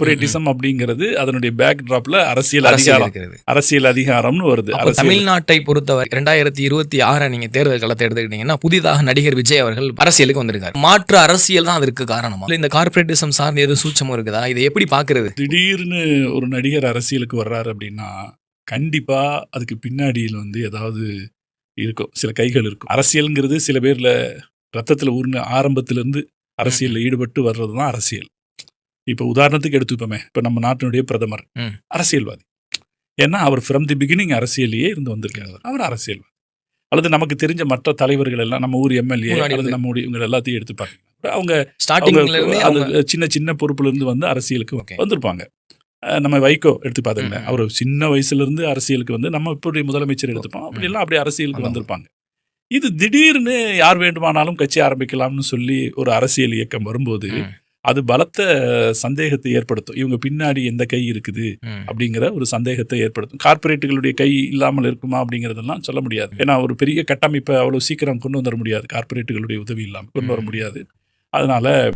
கார்பரேட்டிசம் அப்படிங்கிறது அதனுடைய பேக் டிராப்ல அரசியல் அதிகாரம். அரசியல் அதிகாரம்னு வருது. தமிழ்நாட்டை பொறுத்தவரை ரெண்டாயிரத்தி இருபத்தி ஆறை நீங்க தேர்தல் களத்தை எடுத்துக்கிட்டீங்கன்னா புதிதாக நடிகர் விஜய் அவர்கள் அரசியலுக்கு வந்திருக்காரு. மாற்று அரசியல் தான் அதற்கு காரணமா? இல்ல இந்த கார்பரேட்டிசம் சார்ந்த எதுவும் சூட்சமும் இருக்குதா? இதை எப்படி பாக்குறது திடீர்னு ஒரு நடிகர் அரசியலுக்கு வர்றாரு அப்படின்னா கண்டிப்பா அதுக்கு பின்னாடியில் வந்து ஏதாவது இருக்கும். சில கைகள் இருக்கும். அரசியல்ங்கிறது சில பேர்ல ரத்தத்துல ஊர்ன ஆரம்பத்துல இருந்து அரசியல்ல ஈடுபட்டு வர்றது தான் அரசியல். இப்போ உதாரணத்துக்கு எடுத்துப்போமே இப்போ நம்ம நாட்டினுடைய பிரதமர். அரசியல்வாதி ஏன்னா அவர் ஃப்ரம் தி பிகினிங் அரசியல்லையே இருந்து வந்திருக்காரு அவர் அரசியல்வாதி அல்லது நமக்கு தெரிஞ்ச மற்ற தலைவர்கள் எல்லாம் நம்ம ஊர் எம்எல்ஏ அல்லது இருந்து. நம்ம இவங்க எல்லாத்தையும் எடுத்து பாருங்க அவங்க ஸ்டார்டிங்ல சின்ன சின்ன பொறுப்புல இருந்து வந்து அரசியலுக்கு. வந்திருப்பாங்க நம்ம வைகோ எடுத்து ம். அவர் சின்ன வயசுல இருந்து அரசியலுக்கு வந்து நம்ம இப்படி முதலமைச்சர் எடுத்துப்போம் அப்படி எல்லாம் அப்படி அரசியலுக்கு. வந்திருப்பாங்க இது திடீர்னு யார் வேண்டுமானாலும் கட்சி ஆரம்பிக்கலாம்னு சொல்லி ஒரு அரசியல் இயக்கம் வரும்போது. அது பலத்த சந்தேகத்தை ஏற்படுத்தும். இவங்க பின்னாடி எந்த கை இருக்குது. அப்படிங்கிற ஒரு சந்தேகத்தை ஏற்படுத்தும். கார்ப்பரேட்டுகளுடைய கை இல்லாமல் இருக்குமா அப்படிங்கிறதெல்லாம் சொல்ல முடியாது. ஏன்னா ஒரு பெரிய கட்டமைப்பை அவ்வளவு சீக்கிரம் கொண்டு வந்துட முடியாது. கார்ப்பரேட்டுகளுடைய உதவி இல்லாமல் கொண்டு வர. முடியாது. அதனால